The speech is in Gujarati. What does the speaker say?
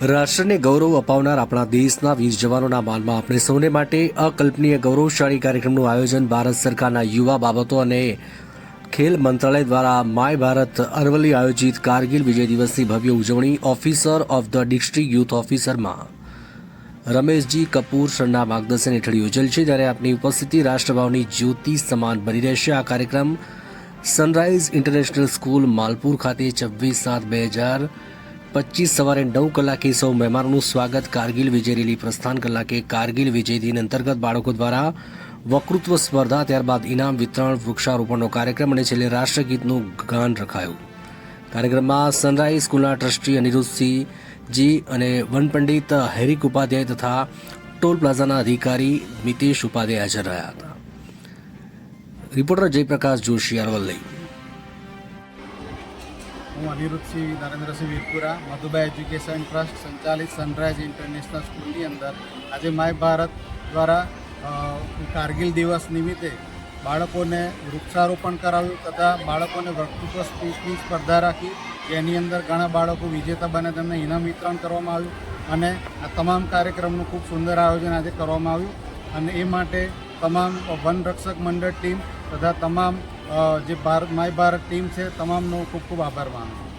રાષ્ટ્રને ગૌરવ અપાવનાર આપણા દેશના વીર જવાનોના માનમાં આપણે સૌને માટે અકલ્પનીય ગૌરવશાળી કાર્યક્રમનું આયોજન ભારત સરકારના યુવા બાબતો અને ખેલ મંત્રાલય દ્વારા માય ભારત અરવલ્લી આયોજિત કારગિલ વિજય દિવસની ભવ્ય ઉજવણી officer of the district youth ઓફિસરમાં. રમેશજી કપૂર સરના માર્ગદર્શન હેઠળ યોજેલ છે ત્યારે આપની ઉપસ્થિતિ રાષ્ટ્રભાવની જ્યોતિ સમાન બની રહેશે. આ કાર્યક્રમ સનરાઇઝ ઇન્ટરનેશનલ સ્કૂલ માલપુર ખાતે છવ્વીસ સાત બે હજાર પચીસ સવારે નવ કલાકે સૌ મહેમાનોનું સ્વાગત કારગિલ વિજય રેલી પ્રસ્થાન કલાકે કારગિલ વિજય દિન અંતર્ગત બાળકો દ્વારા વકૃત્વ સ્પર્ધા, ત્યારબાદ ઇનામ વિતરણ, વૃક્ષારોપણનો કાર્યક્રમ અને છેલ્લે રાષ્ટ્રગીતનું ગાન રખાયું. કાર્યક્રમમાં સનરાઈઝ સ્કૂલના ટ્રસ્ટી અનિરુદ્ધસિંહજી અને વનપંડિત હેરિક ઉપાધ્યાય તથા ટોલ પ્લાઝાના અધિકારી મિતેશ ઉપાધ્યાય હાજર રહ્યા હતા. રિપોર્ટર જયપ્રકાશ જોશી અરવલ્લી. હું અનિરુદ્ધસિંહ નરેન્દ્રસિંહ વીરપુરા, મધુબાઈ એજ્યુકેશન ટ્રસ્ટ, સંચાલિત સનરાઇઝ ઇન્ટરનેશનલ સ્કૂલની અંદર. આજે માય ભારત દ્વારા કારગિલ દિવસ નિમિત્તે બાળકોને વૃક્ષારોપણ કરાવ્યું તથા બાળકોને વક્તૃત્વ સ્પીચની સ્પર્ધા રાખી, જેની અંદર ઘણા બાળકો વિજેતા બને, તેમને ઇનામ વિતરણ કરવામાં આવ્યું અને આ તમામ કાર્યક્રમનું ખૂબ સુંદર આયોજન આજે કરવામાં આવ્યું. અને એ માટે તમામ વનરક્ષક મંડળ ટીમ તથા તમામ જે ભારત માય ભારત ટીમ છે તમામનો ખૂબ ખૂબ આભાર માનું છું.